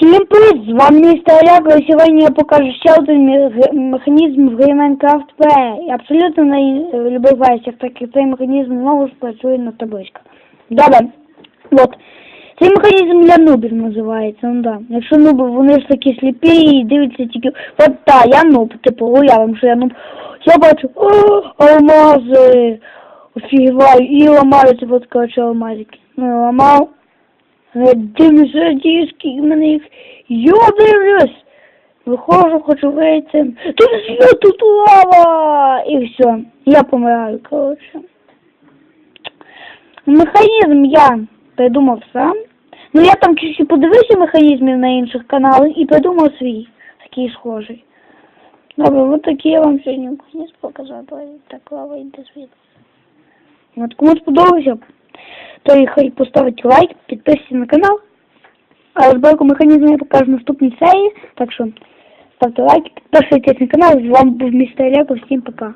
Всім привіт! З вами містер Яко, і сьогодні я покажу ще один мех- в Minecraft Play. Абсолютно на е, любих так як цей механізм знову ж на табличках. Добре. От. Цей механізм для нубів називається, ну да. Якщо нуби, вони ж такі сліпі і дивляться тільки. От та, я нуб, типу, уявим, що я нуб. Я бачу, о, алмази, офігіваю, і ламаються, от, коротше, алмазики. Ну, я ламав. Дивлюся, діски, мене їх. Я дивлюсь. Виходжу, хочу вийти. Тут світ, тут лава! І все. Я помираю, коротше. Механізм я придумав сам. Ну я там чуть-чуть подивився механізмів на інших каналах і придумав свій, такий схожий. Добре, от такий я вам сьогодні механізм показав. Так лава йде світ. От кому сподобався, то хай поставить лайк, подписывайтесь на канал. А розборку механізму я покажу в наступній серії. Так що ставте лайки, підписуйтесь на канал. З вами був містер Яко. Всім пока.